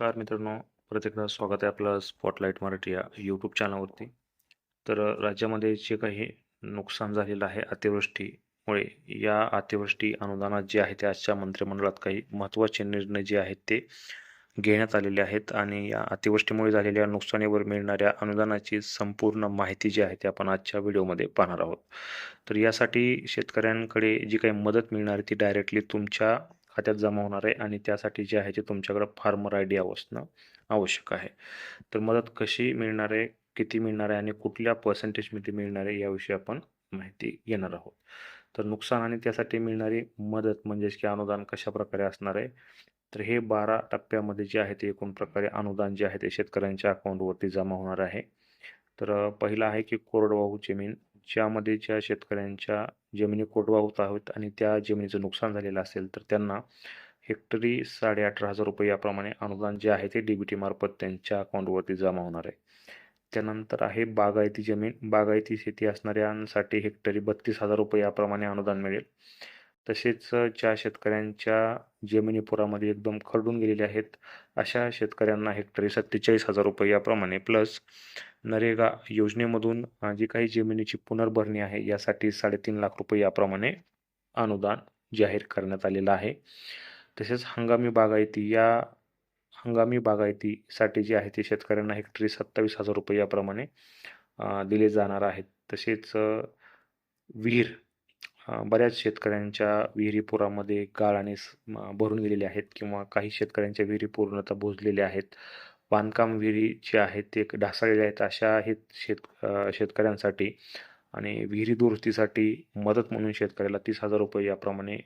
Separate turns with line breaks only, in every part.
Car मित्रांनो परत एकदा स्वागत आहे आपलं स्पॉटलाईट मराठी या यूट्यूब चॅनलवरती तर राज्यामध्ये जे काही नुकसान झालेलं आहे अतिवृष्टीमुळे या अतिवृष्टी अनुदानात जे आहे ते आजच्या मंत्रिमंडळात काही महत्त्वाचे निर्णय जे आहेत ते घेण्यात आलेले आहेत आणि या अतिवृष्टीमुळे झालेल्या नुकसानीवर मिळणाऱ्या अनुदानाची संपूर्ण माहिती जी आहे ती आपण आजच्या व्हिडिओमध्ये पाहणार आहोत. तर यासाठी शेतकऱ्यांकडे जी काही मदत मिळणार आहे ती डायरेक्टली तुमच्या खात्यात जमा होणार आहे आणि त्यासाठी जे आहे ते तुमच्याकडं फार्मर आय डी असणं आवश्यक आहे. तर मदत कशी मिळणार आहे किती मिळणार आहे आणि कुठल्या पर्सेंटेजमध्ये मिळणार आहे याविषयी आपण माहिती घेणार आहोत. तर नुकसान आणि त्यासाठी मिळणारी मदत म्हणजेच की अनुदान कशा प्रकारे असणार आहे तर हे बारा टप्प्यामध्ये जे आहे ते एकूण प्रकारे अनुदान जे आहे ते शेतकऱ्यांच्या अकाउंटवरती जमा होणार आहे. तर पहिला पहिलं आहे की कोरडवाहू जमीन ज्यामध्ये ज्या शेतकऱ्यांच्या जमिनी कोरडवाहू आहेत आणि त्या जमिनीचं नुकसान झालेलं असेल तर त्यांना हेक्टरी साडे अठरा हजार रुपये याप्रमाणे अनुदान जे आहे ते डी बी टी मार्फत त्यांच्या अकाउंटवरती जमा होणार आहे. त्यानंतर आहे बागायती जमीन. बागायती शेती असणाऱ्यांसाठी हेक्टरी बत्तीस हजार रुपये याप्रमाणे अनुदान मिळेल. तसेच ज्या शेतकऱ्यांच्या जमिनी पुरामध्ये एकदम खरडून गेलेल्या आहेत अशा शेतकऱ्यांना हेक्टरी सत्तेचाळीस हजार रुपये याप्रमाणे प्लस नरेगा योजनेमधून जी काही जमिनीची पुनर्भरणी आहे यासाठी साडेतीन लाख रुपये याप्रमाणे अनुदान जाहीर करण्यात आलेलं आहे. तसेच हंगामी बागायती या हंगामी बागायतीसाठी जे आहे ते शेतकऱ्यांना हेक्टरी सत्तावीस हजार रुपये याप्रमाणे दिले जाणार आहेत. तसेच विहीर बऱ्याच शेतकऱ्यांच्या विहिरी पुरामध्ये गाळ आणि भरून गेलेले आहेत किंवा काही शेतकऱ्यांच्या विहिरी पूर्णतः भोजलेल्या आहेत. बांधकाम विहिरी जे आहेत ते ढासळलेल्या आहेत अशा आहेत शेत शेतकऱ्यांसाठी आणि विहिरी दुरुस्तीसाठी मदत म्हणून शेतकऱ्याला तीस हजार रुपये याप्रमाणे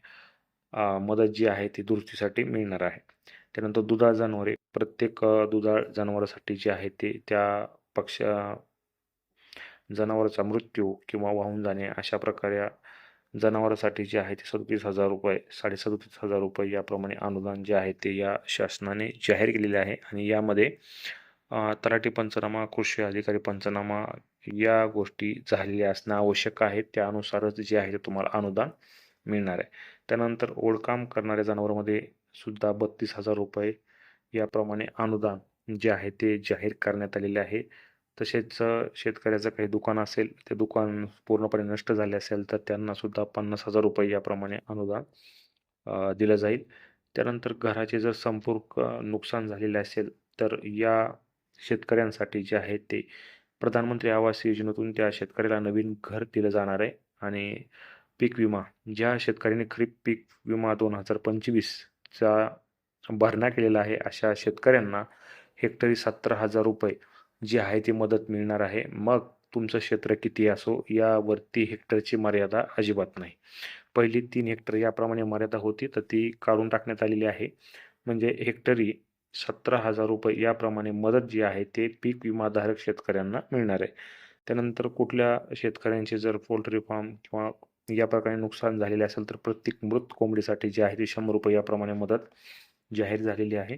मदत जी आहे ती दुरुस्तीसाठी मिळणार आहे. त्यानंतर दुधाळ जनावरे प्रत्येक दुधाळ जनावरासाठी जे आहे ते त्या पक्ष जनावराचा मृत्यू किंवा वाहून जाणे अशा प्रकारे जनावरांसाठी जे आहे ते सदतीस हजार रुपये साडेसदतीस हजार रुपये याप्रमाणे अनुदान जे आहे ते या शासनाने जाहीर केलेले आहे. आणि यामध्ये तलाठी पंचनामा कृषी अधिकारी पंचनामा या गोष्टी झालेल्या असणं आवश्यक आहे. त्यानुसारच जे आहे ते तुम्हाला अनुदान मिळणार आहे. त्यानंतर ओढकाम करणाऱ्या जनावरांमध्ये सुद्धा बत्तीस हजार रुपये याप्रमाणे अनुदान जे आहे ते जाहीर करण्यात आलेले आहे. तसेच शेतकऱ्याचं काही दुकान असेल ते दुकान पूर्णपणे नष्ट झाले असेल तर त्यांना सुद्धा पन्नास हजार रुपये याप्रमाणे अनुदान दिलं जाईल. त्यानंतर घराचे जर संपूर्ण नुकसान झालेले असेल तर या शेतकऱ्यांसाठी जे आहे ते प्रधानमंत्री आवास योजनेतून त्या शेतकऱ्याला नवीन घर दिलं जाणार आहे. आणि पीक विमा ज्या शेतकऱ्यांनी खरीप पीक विमा दोन हजार पंचवीसचा भरणा केलेला आहे अशा शेतकऱ्यांना हेक्टरी सत्तर हजार रुपये जी आहे ती मदत मिळणार आहे. मग तुमचं क्षेत्र किती असो यावरती हेक्टरची मर्यादा अजिबात नाही. पहिली तीन हेक्टर याप्रमाणे मर्यादा होती तर ती काढून टाकण्यात आलेली आहे. म्हणजे हेक्टरी सतरा हजार रुपये याप्रमाणे मदत जी आहे ते पीक विमाधारक शेतकऱ्यांना मिळणार आहे. त्यानंतर कुठल्या शेतकऱ्यांचे जर पोल्ट्री फार्म किंवा या प्रकारे नुकसान झालेले असेल तर प्रत्येक मृत कोंबडीसाठी जे आहे ते शंभर रुपये याप्रमाणे मदत जाहीर झालेली आहे.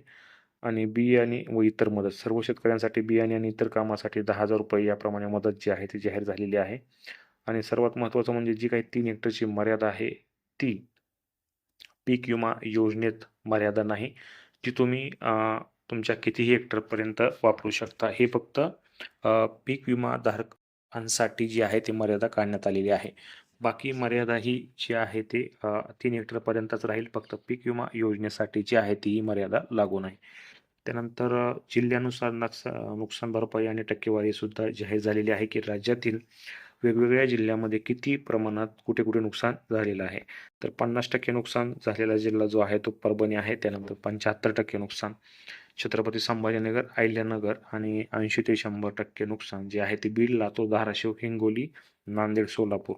आणि बियाणे व इतर मदत. सर्व शेतकऱ्यांसाठी बियाणे आणि इतर कामासाठी दहा हजार रुपये याप्रमाणे मदत जी आहे ती जाहीर झालेली आहे. आणि सर्वात महत्त्वाचं म्हणजे जी काही तीन हेक्टरची मर्यादा आहे ती पीक विमा योजनेत मर्यादा नाही जी तुम्ही तुमच्या कितीही हेक्टरपर्यंत वापरू शकता. हे फक्त पीक विमा धारकांसाठी जी आहे ती मर्यादा काढण्यात आलेली आहे. बाकी मर्यादा ही जी आहे ते तीन हेक्टरपर्यंतच राहील. फक्त पीक विमा योजनेसाठी जी आहे ती ही मर्यादा लागू नाही त्यानंतर जिल्ह्यानुसार नुकसा नुकसान भरपाई आणि टक्केवारी सुद्धा जाहीर झालेली आहे की राज्यातील वेगवेगळ्या जिल्ह्यामध्ये किती प्रमाणात कुठे कुठे नुकसान झालेलं आहे. तर पन्नास टक्के नुकसान झालेला जिल्हा जो आहे तो परभणी आहे. त्यानंतर पंच्याहत्तर टक्के नुकसान छत्रपती संभाजीनगर अहिल्यानगर आणि ऐंशी ते शंभर टक्के नुकसान जे आहे ते बीड लातूर धाराशिव हिंगोली नांदेड सोलापूर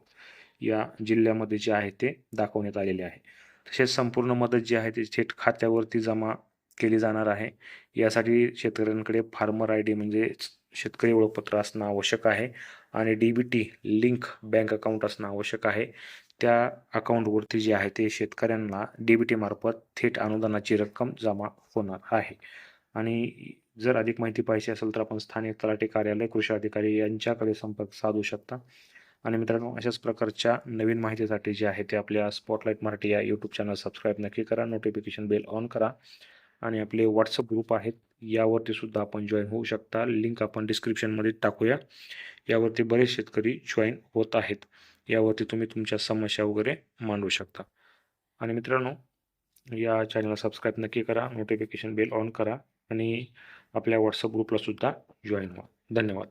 या जिल्ह्यामध्ये जे आहे ते दाखवण्यात आलेले आहे. तसेच संपूर्ण मदत जी आहे ती थेट खात्यावरती जमा केली जाणार आहे. यासाठी शेतकऱ्यांकडे फार्मर आय डी म्हणजे शेतकरी ओळखपत्र असणं आवश्यक आहे आणि D B T link bank account असणं आवश्यक आहे. त्या अकाउंटवरती जे आहे ते शेतकऱ्यांना डी बी टीमार्फत थेट अनुदानाची रक्कम जमा होणार आहे. आणि जर अधिक माहिती पाहिजे असेल तर आपण स्थानिक तलाठी कार्यालय कृषी अधिकारी यांच्याकडे संपर्क साधू शकता. आणि मित्रांनो अशाच प्रकारच्या नवीन माहितीसाठी जे आहे ते आपल्या स्पॉटलाईट मराठी या यूट्यूब चॅनल सबस्क्राईब नक्की करा. नोटिफिकेशन बेल ऑन करा. आणि आपले व्हॉट्सअप ग्रुप आहेत. यावरती सुद्धा आपण जॉईन होऊ शकता. लिंक आपण डिस्क्रिप्शनमध्ये टाकूया. यावरती बरेच शेतकरी जॉईन होत आहेत. यावरती तुम्ही तुमच्या समस्या वगैरे मांडू शकता. आणि मित्रांनो या चॅनलला सबस्क्राईब नक्की करा. नोटिफिकेशन बेल ऑन करा. आणि आपल्या व्हॉट्सअप ग्रुपला सुद्धा जॉईन व्हा. धन्यवाद.